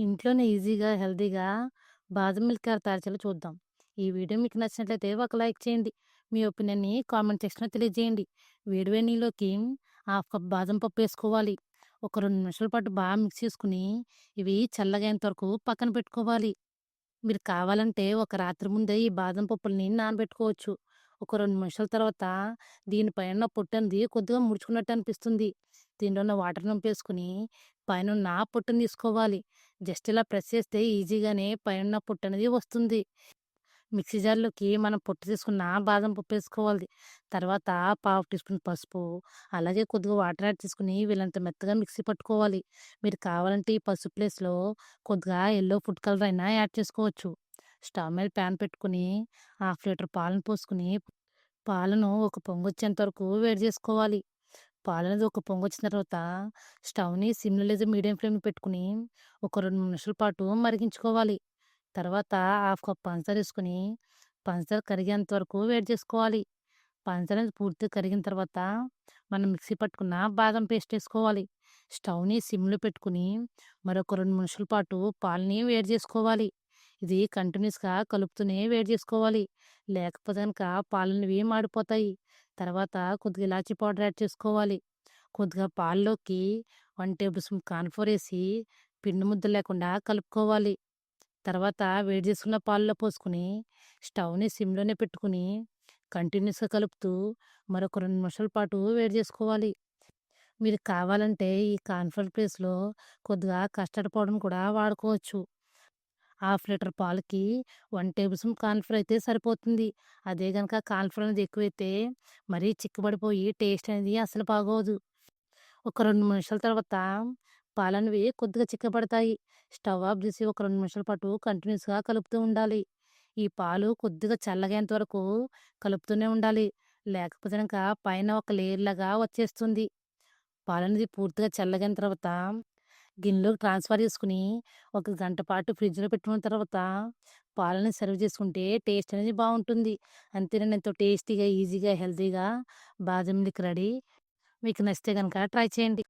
ఇంట్లోనే ఈజీగా, హెల్తీగా బాదం మిల్క్ కార్ తయారు చూద్దాం. ఈ వీడియో మీకు నచ్చినట్లయితే ఒక లైక్ చేయండి. మీ ఒపీనియన్‌ని కామెంట్ సెక్షన్‌లో తెలియజేయండి. వేడివే నీళ్ళలోకి హాఫ్ కప్ బాదం పప్పు వేసుకోవాలి. ఒక రెండు నిమిషాల పాటు బాగా మిక్స్ చేసుకుని ఇవి చల్లగైనంత వరకు పక్కన పెట్టుకోవాలి. మీరు కావాలంటే ఒక రాత్రి ముందే ఈ బాదం పప్పుల్ని నానబెట్టుకోవచ్చు. ఒక రెండు నిమిషాల తర్వాత దీనిపైన పొట్టనిది కొద్దిగా ముడుచుకున్నట్టు అనిపిస్తుంది. దీనిలో ఉన్న వాటర్ నింపేసుకొని పైనున్న పొట్టును తీసుకోవాలి. జస్ట్ ఇలా ప్రెస్ చేస్తే ఈజీగానే పైనున్న పొట్టు అనేది వస్తుంది. మిక్సీ జార్‌లోకి మనం పొట్టు తీసుకున్న బాదం పప్పు వేసుకోవాలి. తర్వాత పావు టీ స్పూన్ పసుపు, అలాగే కొద్దిగా వాటర్ యాడ్ తీసుకుని వీళ్ళంత మెత్తగా మిక్సీ పట్టుకోవాలి. మీరు కావాలంటే ఈ పసుపు ప్లేస్‌లో కొద్దిగా ఎల్లో ఫుడ్ కలర్ అయినా యాడ్ చేసుకోవచ్చు. స్టవ్ మీద ప్యాన్ పెట్టుకొని హాఫ్ లీటర్ పాలను పోసుకొని, పాలను ఒక పొంగొచ్చేంత వరకు వేడి చేసుకోవాలి. పాలనేది ఒక పొంగొచ్చిన తర్వాత స్టవ్‌ని సిమ్‌లో లేదా మీడియం ఫ్లేమ్‌లో పెట్టుకొని ఒక రెండు నిమిషాల పాటు మరిగించుకోవాలి. తర్వాత హాఫ్ కప్ పంచదార వేసుకొని పంచదార కరిగేంత వరకు వేడి చేసుకోవాలి. పంచదార అనేది పూర్తిగా కరిగిన తర్వాత మనం మిక్సీ పట్టుకున్న బాదం పేస్ట్ వేసుకోవాలి. స్టవ్‌ని సిమ్‌లో పెట్టుకుని మరొక రెండు నిమిషాల పాటు పాలని వేడి చేసుకోవాలి. ఇది కంటిన్యూస్‌గా కలుపుతూనే వేడి చేసుకోవాలి. లేకపోతే కనుక పాలనివి మాడిపోతాయి. తర్వాత కొద్దిగా ఇలాచీ పౌడర్ యాడ్ చేసుకోవాలి. కొద్దిగా పాల్లోకి వన్ టేబుల్ స్పూన్ కాన్ఫోర్ వేసి పిండి ముద్ద లేకుండా కలుపుకోవాలి. తర్వాత వేడి చేసుకున్న పాలలో పోసుకొని స్టవ్‌ని సిమ్‌లోనే పెట్టుకొని కంటిన్యూస్‌గా కలుపుతూ మరొక రెండు నిమిషాల పాటు వేడి చేసుకోవాలి. మీరు కావాలంటే ఈ కాన్ఫర్ ప్లేస్‌లో కొద్దిగా కస్టర్డ్ పౌడర్‌ని కూడా వాడుకోవచ్చు. హాఫ్ లీటర్ పాలకి వన్ టేబుల్ స్పూన్ కార్న్‌ఫ్లోర్ అయితే సరిపోతుంది. అదే కనుక కాన్ఫర్ అనేది ఎక్కువైతే మరీ చిక్కబడిపోయి టేస్ట్ అనేది అసలు బాగోదు. ఒక రెండు నిమిషాల తర్వాత పాలనేవి కొద్దిగా చిక్కబడతాయి. స్టవ్ ఆఫ్ చేసి ఒక రెండు నిమిషాల పాటు కంటిన్యూస్‌గా కలుపుతూ ఉండాలి. ఈ పాలు కొద్దిగా చల్లగేంత వరకు కలుపుతూనే ఉండాలి. లేకపోతే కనుక పైన ఒక లేయర్ లాగా వచ్చేస్తుంది. పాలనేది పూర్తిగా చల్లగిన తర్వాత గిన్నెలోకి ట్రాన్స్‌ఫర్ చేసుకుని ఒక గంట పాటు ఫ్రిడ్జ్‌లో పెట్టుకున్న తర్వాత పాలని సర్వ్ చేసుకుంటే టేస్ట్ అనేది బాగుంటుంది అంతేనండి ఎంతో టేస్టీగా, ఈజీగా, హెల్తీగా బాదం మిల్క్ రెడీ. మీకు నచ్చితే కనుక ట్రై చేయండి.